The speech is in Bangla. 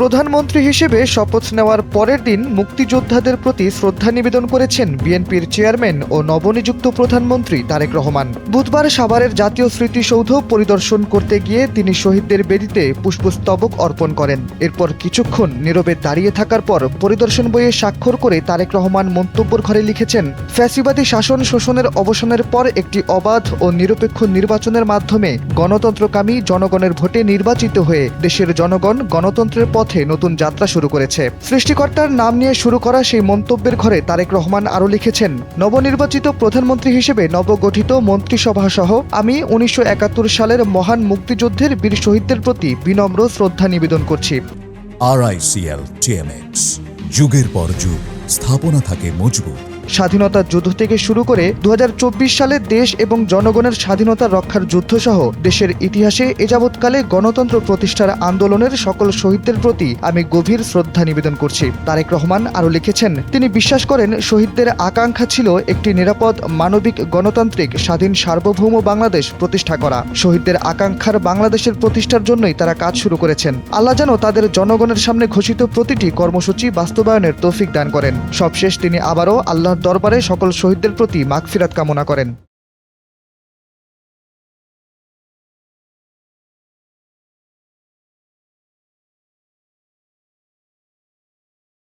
প্রধানমন্ত্রী হিসেবে শপথ নেওয়ার পরের দিন মুক্তিযোদ্ধাদের প্রতি শ্রদ্ধা নিবেদন করেছেন বিএনপির চেয়ারম্যান ও নবনিযুক্ত প্রধানমন্ত্রী তারেক রহমান। বুধবার সাভারের জাতীয় স্মৃতিসৌধ পরিদর্শন করতে গিয়ে তিনি শহীদদের বেদিতে পুষ্পস্তবক অর্পণ করেন। এরপর কিছুক্ষণ নীরবে দাঁড়িয়ে থাকার পর পরিদর্শন বইয়ে স্বাক্ষর করে তারেক রহমান মন্তব্যর ঘরে লিখেছেন, ফ্যাসিবাদী শাসন শোষণের অবসানের পর একটি অবাধ ও নিরপেক্ষ নির্বাচনের মাধ্যমে গণতন্ত্রকামী জনগণের ভোটে নির্বাচিত হয়ে দেশের জনগণ গণতন্ত্রের পথে নতুন যাত্রা শুরু করেছে। সৃষ্টিকর্তার নাম নিয়ে শুরু করা সেই মন্তব্যের ঘরে তারেক রহমান আরও লিখেছেন, নবনির্বাচিত প্রধানমন্ত্রী হিসেবে নবগঠিত মন্ত্রিসভা সহ আমি উনিশশো একাত্তর সালের মহান মুক্তিযুদ্ধের বীর শহীদদের প্রতি বিনম্র শ্রদ্ধা নিবেদন করছি। টিএমএক্স যুগের পর যুগ, স্থাপনা থাকে মজবুত। স্বাধীনতা যুদ্ধ থেকে শুরু করে দু হাজার চব্বিশ সালে দেশ এবং জনগণের স্বাধীনতা রক্ষার যুদ্ধ সহ দেশের ইতিহাসে এ যাবৎকালে গণতন্ত্র প্রতিষ্ঠার আন্দোলনের সকল শহীদদের প্রতি আমি গভীর শ্রদ্ধা নিবেদন করছি। তারেক রহমান আরও লিখেছেন, তিনি বিশ্বাস করেন, শহীদদের আকাঙ্ক্ষা ছিল একটি নিরাপদ, মানবিক, গণতান্ত্রিক, স্বাধীন, সার্বভৌম বাংলাদেশ প্রতিষ্ঠা করা। শহীদদের আকাঙ্ক্ষার বাংলাদেশের প্রতিষ্ঠার জন্যই তারা কাজ শুরু করেছেন। আল্লাহ যেন তাদের জনগণের সামনে ঘোষিত প্রতিটি কর্মসূচি বাস্তবায়নের তৌফিক দান করেন। সবশেষ তিনি আবারও আল্লাহর দরবারে সকল শহীদদের প্রতি মাগফিরাত কামনা করেন।